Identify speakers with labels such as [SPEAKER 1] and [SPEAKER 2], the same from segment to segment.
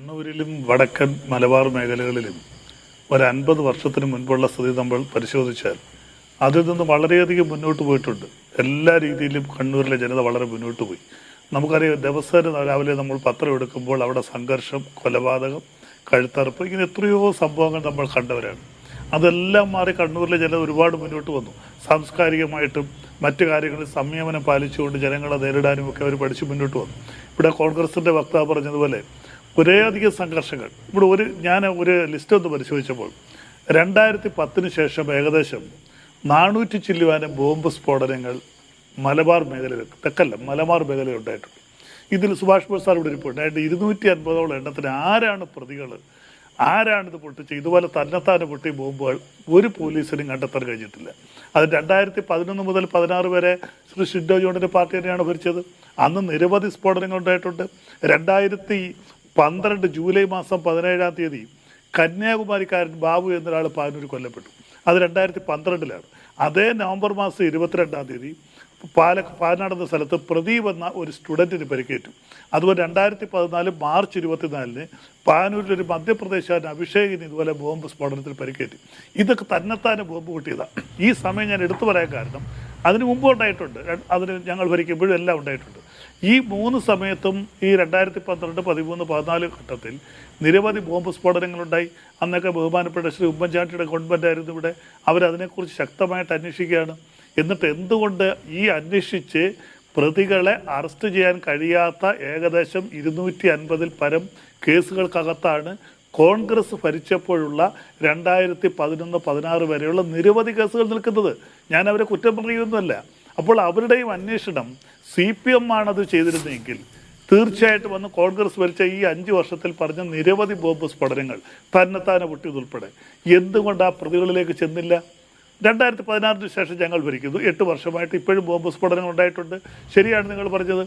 [SPEAKER 1] കണ്ണൂരിലും വടക്കൻ മലബാർ മേഖലകളിലും ഒരു അൻപത് വർഷത്തിന് മുൻപുള്ള സ്ഥിതി നമ്മൾ പരിശോധിച്ചാൽ അതിൽ നിന്ന് വളരെയധികം മുന്നോട്ട് പോയിട്ടുണ്ട്. എല്ലാ രീതിയിലും കണ്ണൂരിലെ ജനത വളരെ മുന്നോട്ട് പോയി. നമുക്കറിയാം ദിവസേന രാവിലെ നമ്മൾ പത്രം എടുക്കുമ്പോൾ അവിടെ സംഘർഷം കൊലപാതകം കഴുത്തറുപ്പ് ഇങ്ങനെ എത്രയോ സംഭവങ്ങൾ നമ്മൾ കണ്ടവരാണ്. അതെല്ലാം മാറി കണ്ണൂരിലെ ജനത ഒരുപാട് മുന്നോട്ട് വന്നു. സാംസ്കാരികമായിട്ടും മറ്റു കാര്യങ്ങളിൽ സംയമനം പാലിച്ചുകൊണ്ട് ജനങ്ങളെ നേരിടാനും ഒക്കെ അവർ പഠിച്ചു മുന്നോട്ട് വന്നു. ഇവിടെ കോൺഗ്രസിന്റെ വക്താവ് പറഞ്ഞതുപോലെ ഒരേയധികം സംഘർഷങ്ങൾ. ഇവിടെ ഒരു ഞാൻ ഒരു ലിസ്റ്റ് ഒന്ന് പരിശോധിച്ചപ്പോൾ രണ്ടായിരത്തി പത്തിന് ശേഷം ഏകദേശം നാനൂറ്റി ചില്ലുവാനും ബോംബ് സ്ഫോടനങ്ങൾ മലബാർ മേഖലയിൽ തെക്കല്ല മലബാർ മേഖലയിൽ ഉണ്ടായിട്ടുണ്ട്. ഇതിൽ സുഭാഷ് ബോസ് സാർ ഇവിടെ റിപ്പോർട്ട് ആയിട്ട് ഇരുന്നൂറ്റി അൻപതോളം എണ്ണത്തിന് ആരാണ് പ്രതികൾ ആരാണിത് പൊട്ടിച്ച് ഇതുപോലെ തന്നെത്താനെ പൊട്ടി ബോംബുകൾ ഒരു പോലീസിനും കണ്ടെത്താൻ കഴിഞ്ഞിട്ടില്ല. അത് രണ്ടായിരത്തി പതിനൊന്ന് മുതൽ പതിനാറ് വരെ ശ്രീ ഷിൻഡോ ജോണിന്റെ പാർട്ടി തന്നെയാണ് ഭരിച്ചത്. അന്ന് നിരവധി സ്ഫോടനങ്ങൾ ഉണ്ടായിട്ടുണ്ട്. രണ്ടായിരത്തി പന്ത്രണ്ട് ജൂലൈ മാസം പതിനേഴാം തീയതി കന്യാകുമാരിക്കാരൻ ബാബു എന്നൊരാൾ പാനൂർ കൊല്ലപ്പെട്ടു. അത് രണ്ടായിരത്തി പന്ത്രണ്ടിലാണ് അതേ നവംബർ മാസം ഇരുപത്തിരണ്ടാം തീയതി പാല പാലനാട് എന്ന സ്ഥലത്ത് പ്രദീപ് എന്ന ഒരു സ്റ്റുഡന്റിന് പരിക്കേറ്റു. അതുപോലെ രണ്ടായിരത്തി പതിനാല് മാർച്ച് ഇരുപത്തിനാലിന് പാനൂരിൽ ഒരു മധ്യപ്രദേശുകാരൻ അഭിഷേകിന് ഇതുപോലെ ബോംബ് സ്ഫോടനത്തിൽ പരിക്കേറ്റു. ഇതൊക്കെ തന്നെത്താനെ ബോംബ് കിട്ടിയതാണ് ഈ സമയം ഞാൻ എടുത്തു പറയാൻ കാരണം അതിന് മുമ്പ് ഉണ്ടായിട്ടുണ്ട്. അതിന് ഞങ്ങൾ ഭരിക്കുമ്പോഴും എല്ലാം ഉണ്ടായിട്ടുണ്ട്. ഈ മൂന്ന് സമയത്തും ഈ രണ്ടായിരത്തി പന്ത്രണ്ട് പതിമൂന്ന് പതിനാല് ഘട്ടത്തിൽ നിരവധി ബോംബ് സ്ഫോടനങ്ങളുണ്ടായി. അന്നൊക്കെ ബഹുമാനപ്പെട്ട ശ്രീ ഉമ്മൻചാണ്ടിയുടെ ഗവൺമെന്റ് ആയിരുന്നു ഇവിടെ. അവരതിനെക്കുറിച്ച് ശക്തമായിട്ട് അന്വേഷിക്കുകയാണ്. എന്നിട്ട് എന്തുകൊണ്ട് ഈ അന്വേഷിച്ച് പ്രതികളെ അറസ്റ്റ് ചെയ്യാൻ കഴിയാത്ത ഏകദേശം ഇരുന്നൂറ്റി അൻപതിൽ പരം കേസുകൾക്കകത്താണ് കോൺഗ്രസ് ഭരിച്ചപ്പോഴുള്ള രണ്ടായിരത്തി പതിനൊന്ന് പതിനാറ് വരെയുള്ള നിരവധി കേസുകൾ നിൽക്കുന്നത്. ഞാൻ അവരെ കുറ്റം പറയുന്നതല്ല. അപ്പോൾ അവരുടെയും അന്വേഷണം സി പി എം ആണത് ചെയ്തിരുന്നെങ്കിൽ തീർച്ചയായിട്ടും വന്ന് കോൺഗ്രസ് ഭരിച്ച ഈ അഞ്ച് വർഷത്തിൽ പറഞ്ഞ നിരവധി ബോംബ് സ്ഫോടനങ്ങൾ തന്നെത്താനെ പൊട്ടിയതുൾപ്പെടെ എന്തുകൊണ്ട് ആ പ്രതികളിലേക്ക് ചെന്നില്ല? രണ്ടായിരത്തി പതിനാറിന് ശേഷം ഞങ്ങൾ ഭരിക്കുന്നു. എട്ട് വർഷമായിട്ട് ഇപ്പോഴും ബോംബ് സ്ഫോടനങ്ങൾ ഉണ്ടായിട്ടുണ്ട്. ശരിയാണ് നിങ്ങൾ പറഞ്ഞത്.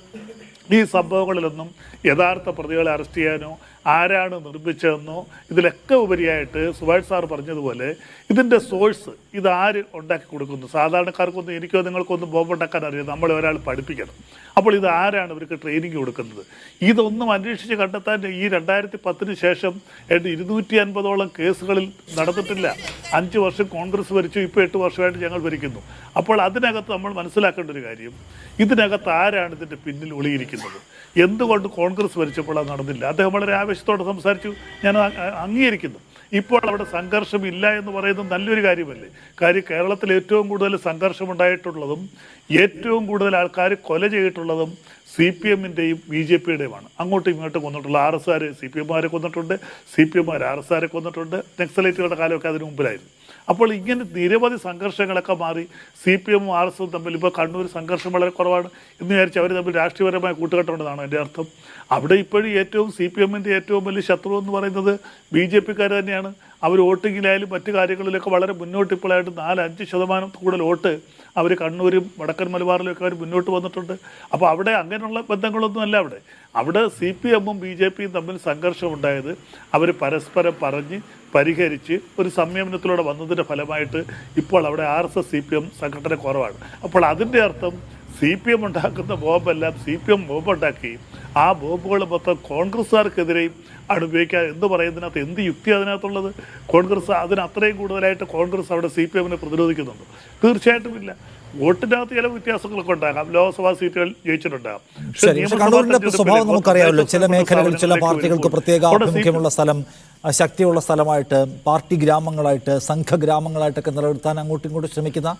[SPEAKER 1] ഈ സംഭവങ്ങളിലൊന്നും യഥാർത്ഥ പ്രതികളെ അറസ്റ്റ് ചെയ്യാനോ ആരാണ് നിർമ്മിച്ചതെന്നോ ഇതിലൊക്കെ ഉപരിയായിട്ട് സുഭാഷ് സാർ പറഞ്ഞതുപോലെ ഇതിന്റെ സോഴ്സ് ഇത് ആര് ഉണ്ടാക്കി കൊടുക്കുന്നു? സാധാരണക്കാർക്കൊന്നും എനിക്കോ നിങ്ങൾക്കൊന്നും ബോംബ് ഉണ്ടാക്കാൻ അറിയാം നമ്മളെ ഒരാൾ പഠിപ്പിക്കണം. അപ്പോൾ ഇത് ആരാണ് ഇവർക്ക് ട്രെയിനിങ് കൊടുക്കുന്നത്? ഇതൊന്നും അന്വേഷിച്ച് കണ്ടെത്താൻ ഈ രണ്ടായിരത്തി പത്തിന് ശേഷം ഇരുന്നൂറ്റി അൻപതോളം കേസുകളിൽ നടന്നിട്ടില്ല. അഞ്ച് വർഷം കോൺഗ്രസ് ഭരിച്ചു ഇപ്പോൾ എട്ട് വർഷമായിട്ട് ഞങ്ങൾ ഭരിക്കുന്നു. അപ്പോൾ അതിനകത്ത് നമ്മൾ മനസ്സിലാക്കേണ്ട ഒരു കാര്യം ഇതിനകത്ത് ആരാണ് ഇതിന്റെ പിന്നിൽ ഒളിയിരിക്കുന്നത്? എന്തുകൊണ്ട് കോൺഗ്രസ് ഭരിച്ചപ്പോൾ അത് നടന്നില്ല? അദ്ദേഹം വളരെ ആവേശത്തോടെ സംസാരിച്ചു. ഞാൻ അംഗീകരിക്കുന്നു. ഇപ്പോൾ അവിടെ സംഘർഷമില്ല എന്ന് പറയുന്നത് നല്ലൊരു കാര്യമല്ലേ? കാര്യം കേരളത്തിൽ ഏറ്റവും കൂടുതൽ സംഘർഷമുണ്ടായിട്ടുള്ളതും ഏറ്റവും കൂടുതൽ ആൾക്കാർ കൊല ചെയ്തിട്ടുള്ളതും സി പി എമ്മിന്റെയും ബി ജെ പിയുടെയുമാണ്. അങ്ങോട്ടും ഇങ്ങോട്ടും കൊന്നിട്ടുള്ള R S R C P എമ്മാരെ കൊന്നിട്ടുണ്ട്. സി പി എമ്മാർ ആർ എസ് ആരെ കൊന്നിട്ടുണ്ട്. നക്സലൈറ്റുകളുടെ കാലമൊക്കെ അതിന് മുമ്പിലായിരുന്നു. അപ്പോൾ ഇങ്ങനെ നിരവധി സംഘർഷങ്ങളൊക്കെ മാറി സി പി എമ്മും ആർ എസ് തമ്മിൽ ഇപ്പോൾ കണ്ണൂർ സംഘർഷം വളരെ കുറവാണ് എന്ന് വിചാരിച്ച് അവർ തമ്മിൽ രാഷ്ട്രീയപരമായ കൂട്ടുകെട്ടുണ്ടെന്നാണ് എന്റെ അർത്ഥം. അവിടെ ഇപ്പോഴും ഏറ്റവും സി പി എമ്മിന്റെ ഏറ്റവും വലിയ ശത്രു എന്ന് പറയുന്നത് ബി ജെ പിക്കാർ തന്നെയാണ്. അവർ വോട്ടിങ്ങിലായാലും മറ്റു കാര്യങ്ങളിലൊക്കെ വളരെ മുന്നോട്ട് ഇപ്പോഴായിട്ട് നാല് അഞ്ച് ശതമാനം കൂടുതൽ വോട്ട് അവർ കണ്ണൂരും വടക്കൻ മലബാറിലൊക്കെ അവർ മുന്നോട്ട് വന്നിട്ടുണ്ട്. അപ്പോൾ അവിടെ അങ്ങനെയുള്ള ബന്ധങ്ങളൊന്നും അല്ല അവിടെ. അവിടെ സി പി എമ്മും ബി ജെ പിയും തമ്മിൽ സംഘർഷമുണ്ടായത് അവർ പരസ്പരം പറഞ്ഞ് പരിഹരിച്ച് ഒരു സംയമനത്തിലൂടെ വന്നതിന്റെ ഫലമായിട്ട് ഇപ്പോൾ അവിടെ R S S C P M സംഘടന കുറവാണ്. അപ്പോൾ അതിന്റെ അർത്ഥം സി പി എം ഉണ്ടാക്കുന്ന ബോംബെല്ലാം സി പി എം ബോംബ് ഉണ്ടാക്കി ആ ബോംബുകൾ മൊത്തം കോൺഗ്രസ്സുകാർക്കെതിരെയും ആണ് ഉപയോഗിക്കുക എന്ന് പറയുന്നതിനകത്ത് എന്ത് യുക്തി അതിനകത്തുള്ളത്? കോൺഗ്രസ് അതിന് അത്രയും കൂടുതലായിട്ട് കോൺഗ്രസ് അവിടെ സി പി എമ്മിനെ പ്രതിരോധിക്കുന്നുണ്ട്. തീർച്ചയായിട്ടും ഇല്ല. വോട്ടിനകത്ത് ചില വ്യത്യാസങ്ങളൊക്കെ ഉണ്ടാകാം. ലോക്സഭാ സീറ്റുകൾ ജയിച്ചിട്ടുണ്ടാകാം.
[SPEAKER 2] സ്വഭാവം നമുക്കറിയാമല്ലോ. ചില മേഖലകളിൽ ചില പാർട്ടികൾക്ക് പ്രത്യേക ആഭിമുഖ്യമുള്ള സ്ഥലം ശക്തിയുള്ള സ്ഥലമായിട്ട് പാർട്ടി ഗ്രാമങ്ങളായിട്ട് സംഘഗ്രാമങ്ങളായിട്ടൊക്കെ നിലനിർത്താൻ അങ്ങോട്ടും ഇങ്ങോട്ടും ശ്രമിക്കുന്ന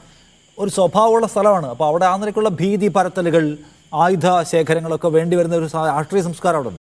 [SPEAKER 2] ഒരു സ്വഭാവമുള്ള സ്ഥലമാണ്. അപ്പോൾ അവിടെ ആ നിലയ്ക്കുള്ള ഭീതി പരത്തലുകൾ ആയുധ ശേഖരങ്ങളൊക്കെ വേണ്ടി വരുന്ന ഒരു രാഷ്ട്രീയ സംസ്കാരം അവിടെ